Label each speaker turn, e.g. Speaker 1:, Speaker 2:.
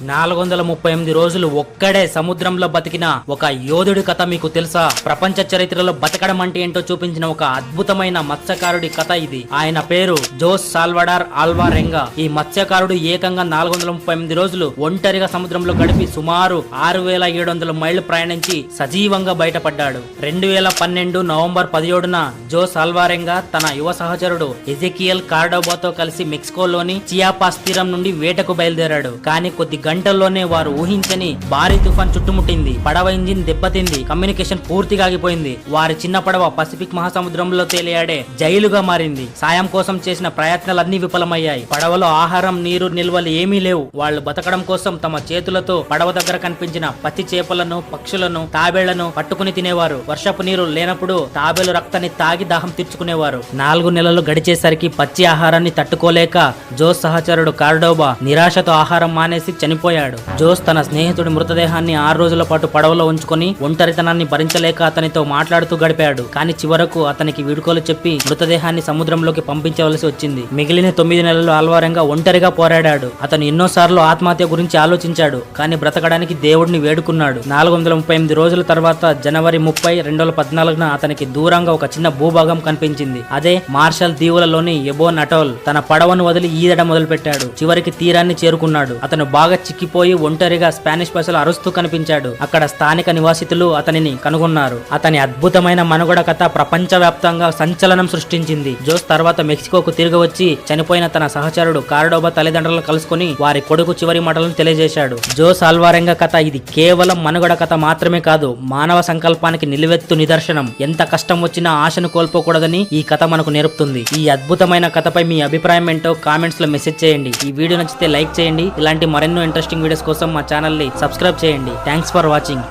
Speaker 1: నాలుగు వందల ముప్పై ఎనిమిది రోజులు ఒక్కడే సముద్రంలో బతికిన ఒక యోధుడి కథ మీకు తెలుసా? ప్రపంచ చరిత్రలో బతకడం అంటే ఏంటో చూపించిన ఒక అద్భుతమైన మత్స్యకారుడి కథ ఇది. ఆయన పేరు జోస్ సాల్వడార్ ఆల్వారెంగా ఈ మత్స్యకారుడు ఏకంగా నాలుగు వందల ముప్పై ఎనిమిది రోజులు ఒంటరిగా సముద్రంలో గడిపి సుమారు ఆరు వేల ఏడు వందల మైళ్ళు ప్రయాణించి సజీవంగా బయటపడ్డాడు. రెండు వేల పన్నెండు నవంబర్ పదిహేడున జోస్ ఆల్వారెంగా తన యువ సహచరుడు ఎజెకియల్ కార్డోబాతో కలిసి మెక్సికోలోని చియాపాస్ తీరం నుండి వేటకు బయలుదేరాడు. కానీ కొద్ది గంటల్లోనే వారు ఊహించని భారీ తుఫాన్ చుట్టుముట్టింది. పడవ ఇంజిన్ దెబ్బతింది. కమ్యూనికేషన్ పూర్తిగా ఆగిపోయింది వారి చిన్న పడవ పసిఫిక్ మహాసముద్రంలో తేలియాడే జైలుగా మారింది. సాయం కోసం చేసిన ప్రయత్నాలన్నీ విఫలమయ్యాయి. పడవలో ఆహారం నీరు నిల్వలు ఏమీ లేవు. వాళ్ళు బతకడం కోసం తమ చేతులతో పడవ దగ్గర కనిపించిన పచ్చి చేపలను పక్షులను తాబేళ్ళను పట్టుకుని తినేవారు. వర్షపు నీరు లేనప్పుడు తాబేలు రక్తాన్ని తాగి దాహం తీర్చుకునేవారు. నాలుగు నెలలు గడిచేసరికి పచ్చి ఆహారాన్ని తట్టుకోలేక జోస్ సహచరుడు కార్డోబా నిరాశతో ఆహారం మానేసి చనిపోయాడు. జోస్ తన స్నేహితుడి మృతదేహాన్ని ఆరు రోజుల పాటు పడవలో ఉంచుకొని ఒంటరితనాన్ని భరించలేక అతనితో మాట్లాడుతూ గడిపాడు. కానీ చివరకు అతనికి వీడుకోలు చెప్పి మృతదేహాన్ని సముద్రంలోకి పంపించవలసి వచ్చింది. మిగిలిన తొమ్మిది నెలలు ఆల్వారంగా ఒంటరిగా పోరాడాడు. అతను ఎన్నోసార్లు ఆత్మహత్య గురించి ఆలోచించాడు. కానీ బ్రతకడానికి దేవుడిని వేడుకున్నాడు. నాలుగు వందల ముప్పై ఎనిమిది రోజుల తర్వాత జనవరి ముప్పై రెండు వేల పద్నాలుగున అతనికి దూరంగా ఒక చిన్న భూభాగం కనిపించింది. అదే మార్షల్ దీవులలోని ఎబోన్ అటోల్ తన పడవను వదిలి ఈదడం మొదలుపెట్టాడు. చివరికి తీరాన్ని చేరుకున్నాడు. అతను బాగా చిక్కిపోయి ఒంటరిగా స్పానిష్ భాషలో అరుస్తూ కనిపించాడు. అక్కడ స్థానిక నివాసితులు అతనిని కనుగొన్నారు. అతని అద్భుతమైన మనుగడ కథ ప్రపంచవ్యాప్తంగా సంచలనం సృష్టించింది. జోస్ తర్వాత మెక్సికోకు తిరిగి వచ్చి చనిపోయిన తన సహచరుడు కార్డోబా తల్లిదండ్రులను కలుసుకుని వారి కొడుకు చివరి మాటలను తెలియజేశాడు. జోస్ అల్వారెంగ కథ ఇది కేవలం మనుగడ కథ మాత్రమే కాదు మానవ సంకల్పానికి నిలువెత్తు నిదర్శనం. ఎంత కష్టం వచ్చినా ఆశను కోల్పోకూడదని ఈ కథ మనకు నేర్పుతుంది. ఈ అద్భుతమైన కథపై మీ అభిప్రాయం ఏంటో కామెంట్స్లో మెసేజ్ చేయండి. ఈ వీడియో నచ్చితే లైక్ చేయండి. ఇలాంటి మరెన్నో ఇంట్రెస్టింగ్ వీడియోస్ కోసం మా ఛానల్ని సబ్స్క్రైబ్ చేయండి. Thanks for watching